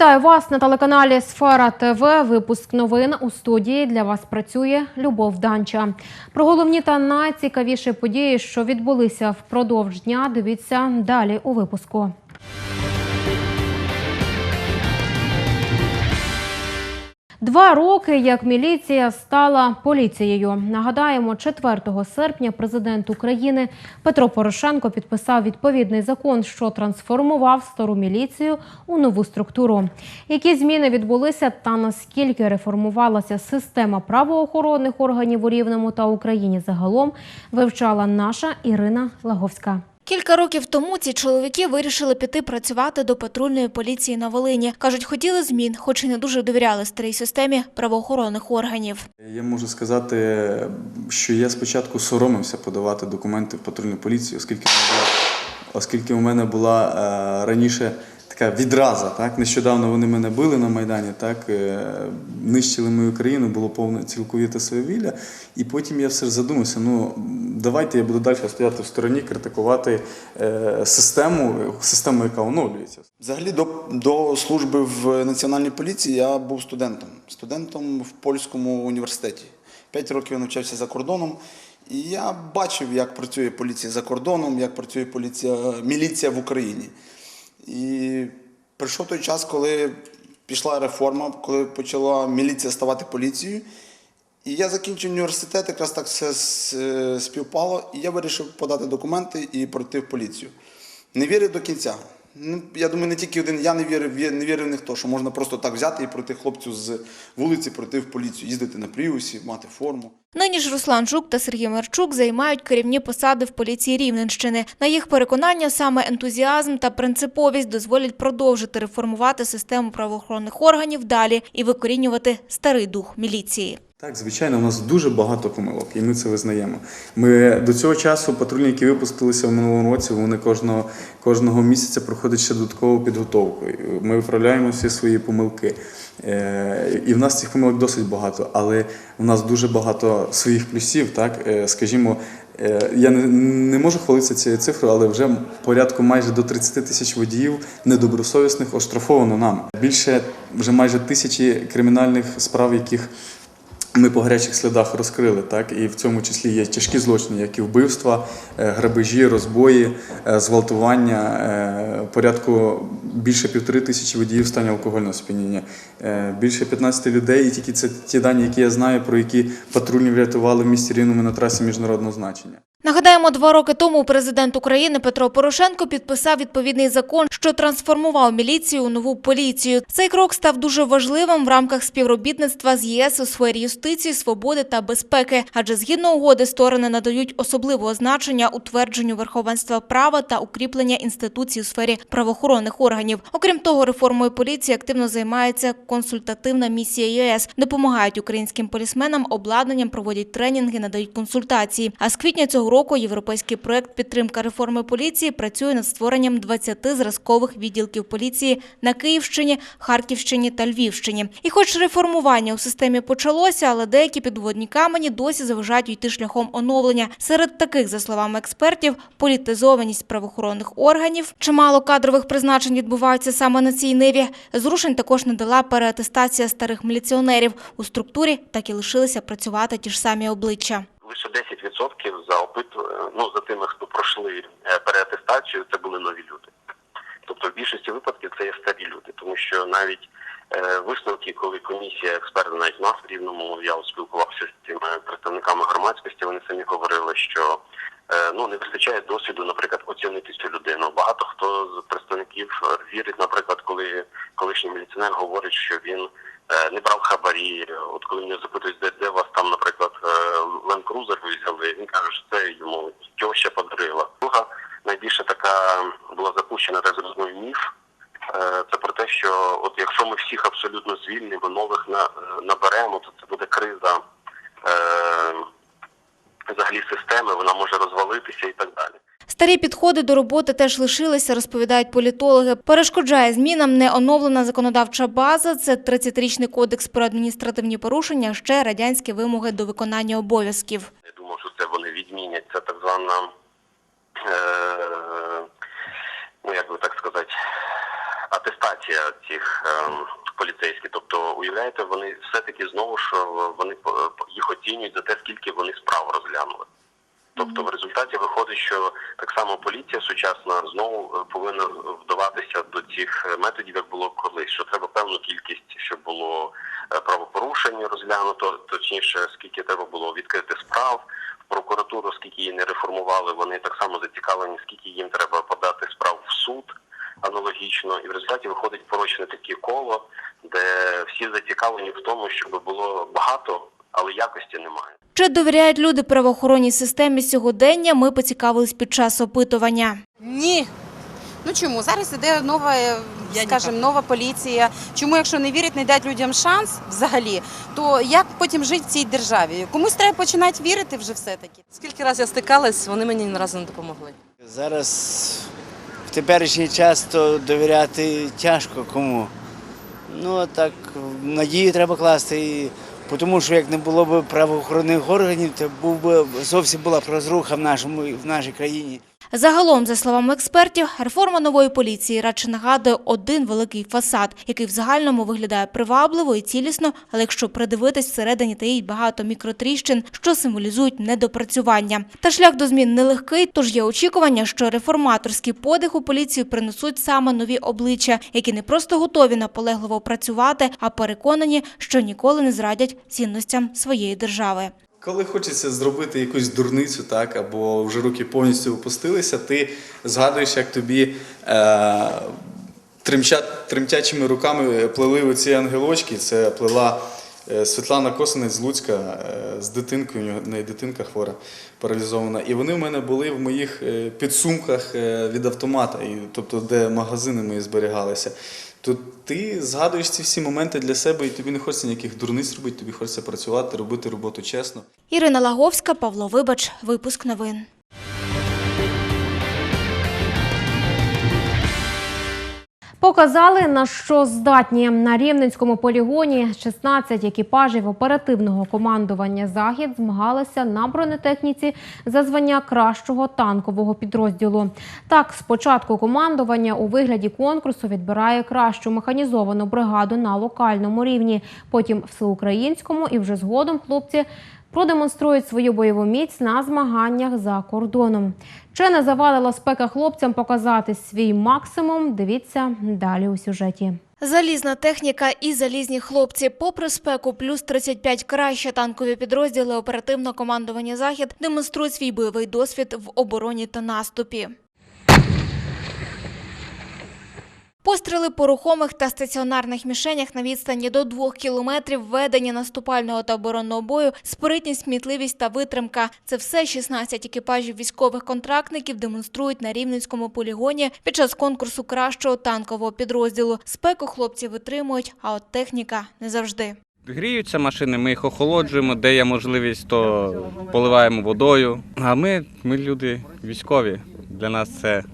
Вітаю вас на телеканалі Сфера ТВ. Випуск новин у студії для вас працює Любов Данча. Про головні та найцікавіші події, що відбулися впродовж дня. Дивіться далі у випуску. Два роки як міліція стала поліцією. Нагадаємо, 4 серпня президент України Петро Порошенко підписав відповідний закон, що трансформував стару міліцію у нову структуру. Які зміни відбулися та наскільки реформувалася система правоохоронних органів у Рівному та Україні загалом, вивчала наша Ірина Лаговська. Кілька років тому ці чоловіки вирішили піти працювати до патрульної поліції на Волині. Кажуть, хотіли змін, хоч і не дуже довіряли старій системі правоохоронних органів. Я можу сказати, що я спочатку соромився подавати документи в патрульну поліцію, оскільки оскільки у мене була е, раніше така відраза. Так? Нещодавно вони мене били на Майдані, так? е, нищили мою країну, було повне цілковіте свавілля. І потім я все задумався, ну давайте я буду далі стояти в стороні, критикувати е, систему, систему, яка оновлюється. Взагалі до, до служби в національній поліції я був студентом. Студентом в польському університеті. П'ять років я навчався за кордоном. І я бачив, як працює поліція за кордоном, як працює поліція, міліція в Україні. І прийшов той час, коли пішла реформа, коли почала міліція ставати поліцією. І я закінчив університет, якраз так все співпало, і я вирішив подати документи і пройти в поліцію. Не вірив до кінця. Ну, я думаю, не тільки один я не вірив, не вірив ніхто, що можна просто так взяти і пройти хлопцю з вулиці, пройти в поліцію, їздити на пріусі, мати форму. Нині ж Руслан Жук та Сергій Мерчук займають керівні посади в поліції Рівненщини. На їх переконання, саме ентузіазм та принциповість дозволять продовжити реформувати систему правоохоронних органів далі і викорінювати старий дух міліції. Так, звичайно, у нас дуже багато помилок, і ми це визнаємо. Ми до цього часу патрульні, які випустилися в минулому році, вони кожного, кожного місяця проходять ще додаткову підготовку. Ми виправляємо всі свої помилки. Е, І в нас цих помилок досить багато, але у нас дуже багато своїх плюсів. Так, Е, скажімо, е, я не, не можу хвалитися цією цифрою, але вже порядку майже до 30 тисяч водіїв недобросовісних оштрафовано нами. Більше вже майже тисячі кримінальних справ, яких ми по гарячих слідах розкрили, так і в цьому числі є тяжкі злочини, як і вбивства, е, грабежі, розбої, е, зґвалтування, е, порядку більше півтори тисячі водіїв стані алкогольного сп'яніння, більше 15 людей, і тільки це ті дані, які я знаю, про які патрульні врятували в місті Рівному на трасі міжнародного значення. Нагадаємо, два роки тому президент України Петро Порошенко підписав відповідний закон, що трансформував міліцію у нову поліцію. Цей крок став дуже важливим в рамках співробітництва з ЄС у сфері юстиції, свободи та безпеки. Адже згідно угоди сторони надають особливого значення утвердженню верховенства права та укріплення інституцій у сфері правоохоронних органів. Окрім того, реформою поліції активно займається консультативна місія ЄС. Допомагають українським полісменам обладнанням, проводять тренінги, надають консультації. А з квітня цього року європейський проект підтримка реформи поліції працює над створенням 20 зразкових відділків поліції на Київщині, Харківщині та Львівщині. І хоч реформування у системі почалося, але деякі підводні камені досі заважають йти шляхом оновлення. Серед таких, за словами експертів, політизованість правоохоронних органів, чимало кадрових призначень відбуваються саме на цій ниві. Зрушень також не дала переатестація старих міліціонерів. У структурі так і лишилися працювати ті ж самі обличчя. лише 10% за опит, ну за тими, хто пройшли е, переатестацію, це були нові люди. Тобто в більшості випадків це є старі люди, тому що навіть е, висновки, коли комісія експерти навіть нас в рівному, я спілкувався з цими представниками громадськості, вони самі говорили, що е, ну не вистачає досвіду, наприклад, оцінити цю людину. Багато хто з представників е, вірить, наприклад, коли колишній міліціонер говорить, що він е, не брав хабарі. От коли мене запитують, де, де вас там, наприклад, Ленд Крузер ви взяли, він каже, що це йому тьоща подарила. Друга найбільше така була запущена розумний міф. е, Це про те, що от якщо ми всіх абсолютно звільнимо, нових на, наберемо, то це буде криза е, взагалі системи, вона може розвалитися і так далі. Старі підходи до роботи теж лишилися, розповідають політологи. Перешкоджає змінам не оновлена законодавча база. Це 30-річний кодекс про адміністративні порушення, ще радянські вимоги до виконання обов'язків. Я думав, що це вони відмінять. Це так звана, е, ну як би так сказати, атестація цих ем, поліцейських. Тобто, уявляєте, вони все-таки знову ж е, вони їх оцінюють за те, скільки вони справ розглянули. Тобто, в результаті виходить, що так само поліція сучасна знову е, повинна вдаватися до цих е, методів, як було колись, що треба певну кількість, щоб було е, правопорушень розглянуто, точніше, скільки треба було відкрити справ. В прокуратуру, скільки її не реформували, вони так само зацікавлені, скільки їм треба подати справ в суд аналогічно, і в результаті виходить порочне таке коло, де всі зацікавлені в тому, щоб було багато, але якості немає. Чи довіряють люди правоохоронній системі сьогодення, ми поцікавились під час опитування. Ні. Ну чому? Зараз іде нова, е, скажімо, нова поліція. Чому, якщо не вірять, не дати людям шанс взагалі, то як потім жити в цій державі? Комусь треба починати вірити вже все-таки. Скільки разів я стикалась, вони мені ні разу не допомогли. Зараз в теперішній час то довіряти тяжко кому. Ну так надію треба класти. І, тому що як не було б правоохоронних органів, то був би зовсім була б розруха в нашому в нашій країні. Загалом, за словами експертів, реформа нової поліції радше нагадує один великий фасад, який в загальному виглядає привабливо і цілісно, але якщо придивитись, всередині таїть багато мікротріщин, що символізують недопрацювання. Та шлях до змін нелегкий, тож є очікування, що реформаторський подих у поліцію принесуть саме нові обличчя, які не просто готові наполегливо працювати, а переконані, що ніколи не зрадять цінностям своєї держави. Коли хочеться зробити якусь дурницю, так, або вже руки повністю опустилися, ти згадуєш, як тобі е, тремтячими руками плели оці ангелочки. Це плела е, Світлана Косинець з Луцька е, з дитинкою, у неї дитинка хвора, паралізована. І вони в мене були в моїх е, підсумках е, від автомата, тобто де магазини мої зберігалися. То ти згадуєш ці всі моменти для себе, і тобі не хочеться ніяких дурниць робити, тобі хочеться працювати, робити роботу чесно. Ірина Лаговська, Павло Вибач, випуск новин. Показали на що здатні на рівненському полігоні 16 екіпажів оперативного командування Захід змагалися на бронетехніці за звання кращого танкового підрозділу. Так, спочатку командування у вигляді конкурсу відбирає кращу механізовану бригаду на локальному рівні, потім всеукраїнському і вже згодом хлопці продемонструють свою бойову міць на змаганнях за кордоном. Чи не завадила спека хлопцям показати свій максимум? Дивіться далі у сюжеті. Залізна техніка і залізні хлопці. Попри спеку, плюс 35 краще танкові підрозділи оперативного командування Захід демонструють свій бойовий досвід в обороні та наступі. Постріли по рухомих та стаціонарних мішенях на відстані до двох кілометрів, ведення наступального та оборонного бою, спритність, смітливість та витримка – це все 16 екіпажів військових контрактників демонструють на Рівненському полігоні під час конкурсу кращого танкового підрозділу. Спеку хлопці витримують, а от техніка не завжди. Гріються машини, ми їх охолоджуємо, де є можливість, то поливаємо водою. А ми, ми люди військові. Для нас це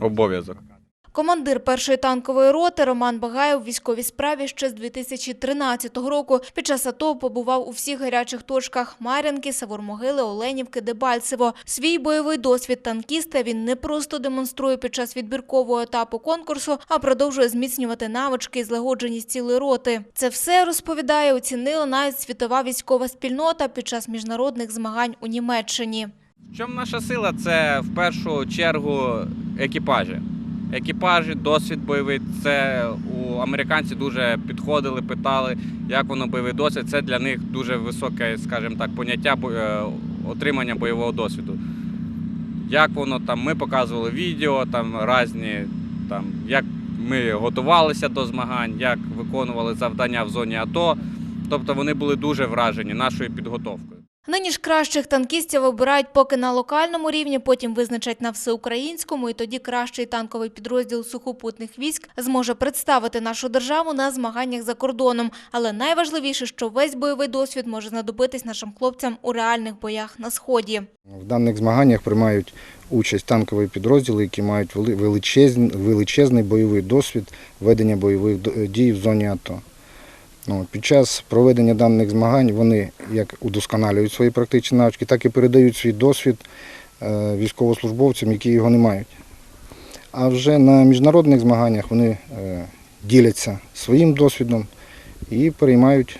обов'язок. Командир першої танкової роти Роман Багаєв в військовій справі ще з 2013 року. Під час АТО побував у всіх гарячих точках Мар'янки, Савормогили, Оленівки, Дебальцево. Свій бойовий досвід танкіста він не просто демонструє під час відбіркового етапу конкурсу, а продовжує зміцнювати навички і злагодженість цілої роти. Це все розповідає, оцінила навіть світова військова спільнота під час міжнародних змагань у Німеччині. В чому наша сила? Це в першу чергу екіпажі. Екіпажі, досвід бойовий. Це у американці дуже підходили, питали, як воно бойовий досвід. Це для них дуже високе, скажімо так, поняття е, отримання бойового досвіду. Як воно там, ми показували відео, там різні, там, як ми готувалися до змагань, як виконували завдання в зоні АТО. Тобто вони були дуже вражені нашою підготовкою. Нині ж кращих танкістів обирають поки на локальному рівні, потім визначать на всеукраїнському, і тоді кращий танковий підрозділ сухопутних військ зможе представити нашу державу на змаганнях за кордоном. Але найважливіше, що весь бойовий досвід може знадобитись нашим хлопцям у реальних боях на сході. В даних змаганнях приймають участь танкові підрозділи, які мають вели- величезний, бойовий досвід ведення бойових дій в зоні АТО. Ну, під час проведення даних змагань вони як удосконалюють свої практичні навички, так і передають свій досвід е, військовослужбовцям, які його не мають. А вже на міжнародних змаганнях вони е, діляться своїм досвідом і переймають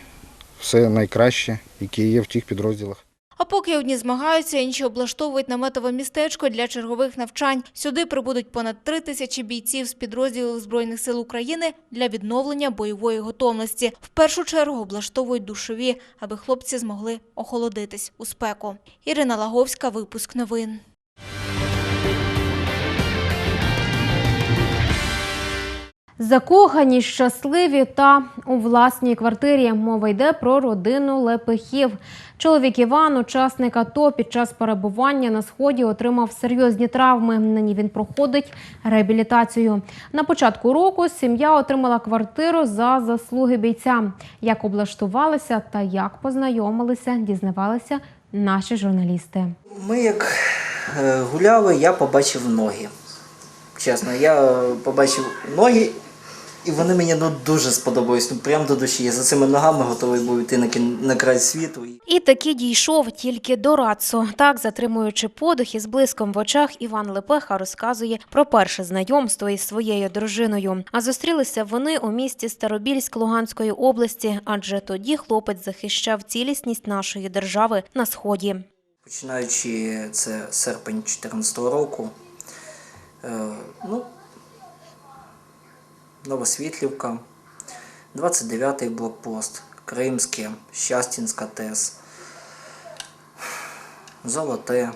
все найкраще, яке є в тих підрозділах. А поки одні змагаються, інші облаштовують наметове містечко для чергових навчань. Сюди прибудуть понад три тисячі бійців з підрозділів Збройних сил України для відновлення бойової готовності. В першу чергу облаштовують душові, аби хлопці змогли охолодитись у спеку. Ірина Лаговська, випуск новин. Закохані, щасливі та у власній квартирі. Мова йде про родину Лепехів. Чоловік Іван, учасник АТО, під час перебування на сході отримав серйозні травми. Нині він проходить реабілітацію. На початку року сім'я отримала квартиру за заслуги бійця. Як облаштувалися та як познайомилися, дізнавалися наші журналісти. Ми як е, гуляли, я побачив ноги. Чесно, я побачив ноги, і вони мені ну, дуже сподобались. Ну прям до душі. Я за цими ногами готовий був йти на, кін- на край світу. І таки дійшов тільки до Рацу. Так, затримуючи подих і з блиском в очах, Іван Лепеха розказує про перше знайомство із своєю дружиною. А зустрілися вони у місті Старобільськ Луганської області, адже тоді хлопець захищав цілісність нашої держави на сході. Починаючи це серпень 2014 року. Е, ну, Новосвітлівка, 29-й блокпост, Кримське, Щастінська ТЕС, Золоте.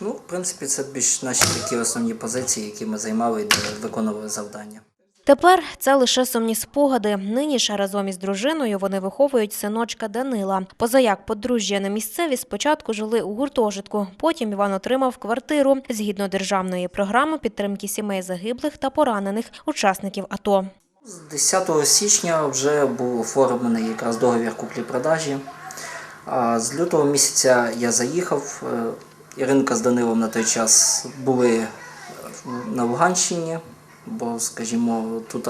Ну, в принципі, це більш наші такі основні позиції, які ми займали і виконували завдання. Тепер це лише сумні спогади. Нині ж разом із дружиною вони виховують синочка Данила. Позаяк подружжя на місцеві спочатку жили у гуртожитку. Потім Іван отримав квартиру згідно державної програми підтримки сімей загиблих та поранених учасників АТО. З 10 січня вже був оформлений якраз договір куплі-продажі. А з лютого місяця я заїхав. Е, Іринка з Данилом на той час були е, на Луганщині, бо, скажімо, тут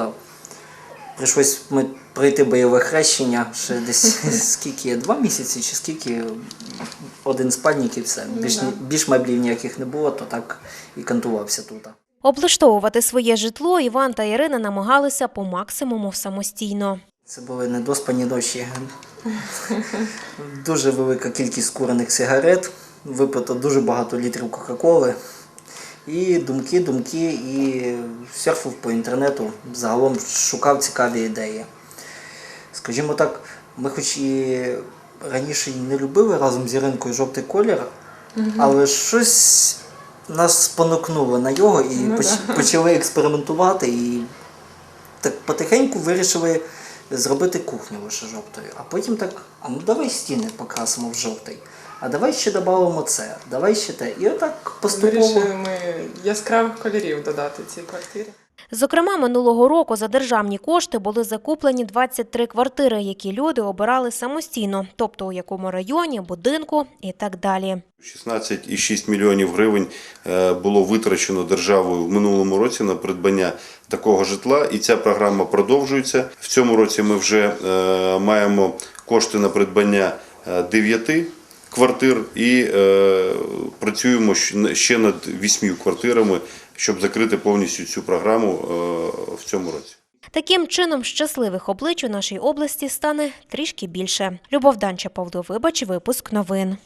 прийшлось ми пройти бойове хрещення ще десь скільки, два місяці чи скільки, один спальник і все. Більш, ні- більш меблів ніяких не було, то так і кантувався тут. Облаштовувати своє житло Іван та Ірина намагалися по максимуму самостійно. Це були недоспані ночі. Дуже велика кількість курених сигарет, випито дуже багато літрів Кока-Коли. І думки, думки, і серфив по інтернету, загалом шукав цікаві ідеї. Скажімо так, ми хоч і раніше не любили разом з Іринкою жовтий колір, але щось нас спонукнуло на його і поч- почали експериментувати. І так потихеньку вирішили зробити кухню лише жовтою. А потім так, а ну давай стіни покрасимо в жовтий. А давай ще додамо це, давай ще те. І отак поступово. Вирішили ми яскравих кольорів додати цій квартирі. Зокрема, минулого року за державні кошти були закуплені 23 квартири, які люди обирали самостійно, тобто у якому районі, будинку і так далі. 16,6 мільйонів гривень е, було витрачено державою в минулому році на придбання такого житла, і ця програма продовжується. В цьому році ми вже е, маємо кошти на придбання 9 квартир і е, працюємо ще над вісьмю квартирами, щоб закрити повністю цю програму е, в цьому році. Таким чином, щасливих облич у нашій області стане трішки більше. Любов Данча, Павло Вибач, випуск новин.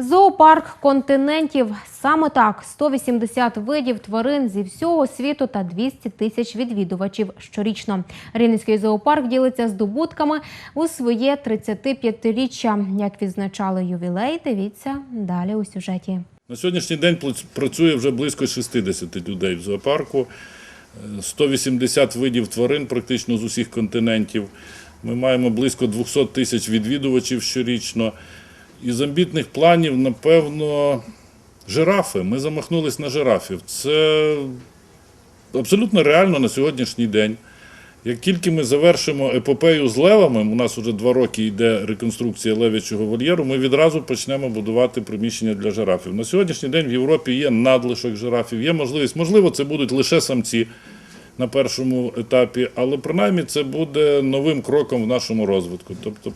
Зоопарк континентів. Саме так 180 видів тварин зі всього світу та 200 тисяч відвідувачів щорічно. Рівненський зоопарк ділиться здобутками у своє 35-річчя. Як відзначали ювілей, дивіться далі у сюжеті. На сьогоднішній день працює вже близько 60 людей в зоопарку, Е, 180 видів тварин практично з усіх континентів. Ми маємо близько 200 тисяч відвідувачів щорічно. Із амбітних планів, напевно, жирафи. Ми замахнулись на жирафів. Це абсолютно реально на сьогоднішній день. Як тільки ми завершимо епопею з левами, у нас вже два роки йде реконструкція левячого вольєру, ми відразу почнемо будувати приміщення для жирафів. На сьогоднішній день в Європі є надлишок жирафів, є можливість, можливо, це будуть лише самці на першому етапі, але принаймні це буде новим кроком в нашому розвитку. Тобто,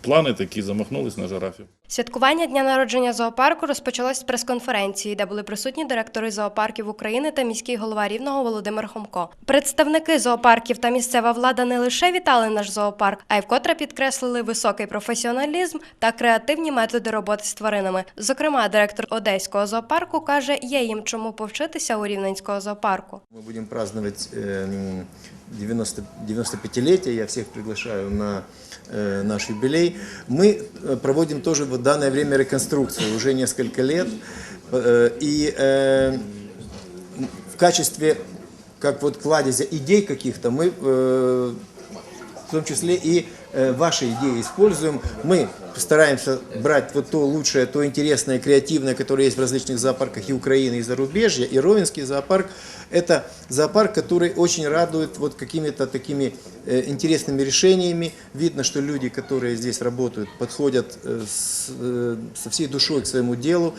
плани такі замахнулись на жирафів. Святкування дня народження зоопарку розпочалось з прес-конференції, де були присутні директори зоопарків України та міський голова рівного Володимир Хомко. Представники зоопарків та місцева влада не лише вітали наш зоопарк, а й вкотре підкреслили високий професіоналізм та креативні методи роботи з тваринами. Зокрема, директор одеського зоопарку каже, є їм чому повчитися у рівненського зоопарку. Ми будемо празднувати 95-летия, я всех приглашаю на э, наш юбилей, мы э, проводим тоже в данное время реконструкцию, уже несколько лет. Э, и в качестве как вот кладезя идей каких-то мы в том числе и ваши идеи используем. Мы стараемся брать вот то лучшее, то интересное, креативное, которое есть в различных зоопарках и Украины, и зарубежья. И Ровенский зоопарк – это зоопарк, который очень радует вот какими-то такими э, интересными решениями. Видно, что люди, которые здесь работают, подходят э, с, э, со всей душой к своему делу.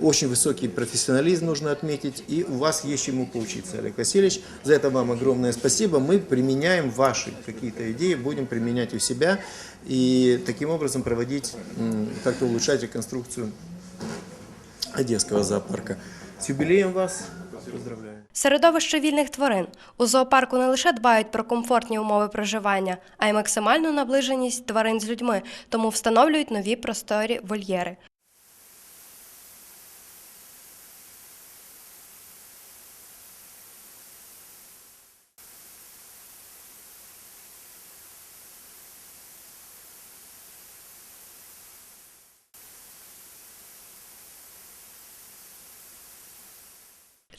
Очень высокий профессионализм нужно отметить, и у вас есть чему поучиться, Олег Васильевич. За это вам огромное спасибо. Мы применяем ваши какие-то идеи, будем применять у себя и таким образом проводить, как-то улучшать реконструкцию Одесского зоопарка. С юбилеем вас! Поздравляю! Середовище вільних тварин у зоопарку не лише дбають про комфортні умови проживання, а й максимальну наближеність тварин з людьми, тому встановлюють нові просторі вольєри.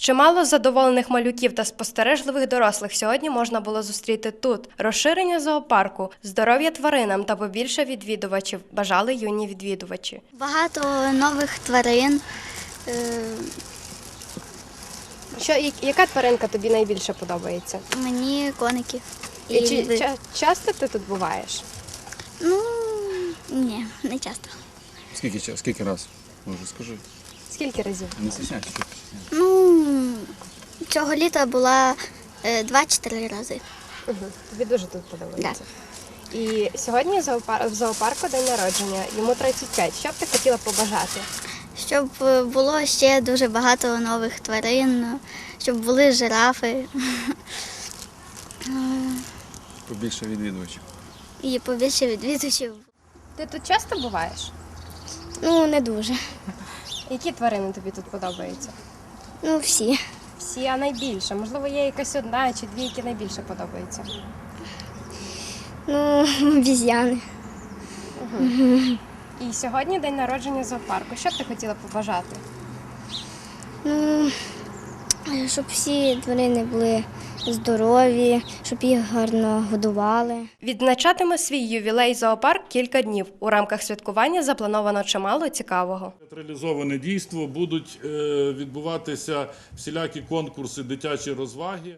Чимало задоволених малюків та спостережливих дорослих сьогодні можна було зустріти тут. Розширення зоопарку, здоров'я тваринам та побільше відвідувачів бажали юні відвідувачі. Багато нових тварин. Е, Що яка тваринка тобі найбільше подобається? Мені коники. І чи ча- часто ти тут буваєш? Ну, ні, не часто. Скільки скільки раз? Може, скажи. Скільки разів? Не стісняйся. Ну, цього літа була е, два-чотири рази. Угу. Тобі дуже тут подобається. І сьогодні в зоопарку день народження, йому 35. Що б ти хотіла побажати? Щоб е, було ще дуже багато нових тварин, щоб були жирафи Побільше відвідувачів. і побільше відвідувачів. Ти тут часто буваєш? Ну, не дуже. Які тварини тобі тут подобаються? Ну, всі. Всі, а найбільше. Можливо, є якась одна чи дві, які найбільше подобаються. Ну, обіз'яни. І сьогодні день народження зоопарку. Що б ти хотіла побажати? Ну, щоб всі тварини були здорові, щоб їх гарно годували. Відзначатиме свій ювілей зоопарк кілька днів. У рамках святкування заплановано чимало цікавого. Театралізоване дійство будуть е, відбуватися всілякі конкурси, дитячі розваги.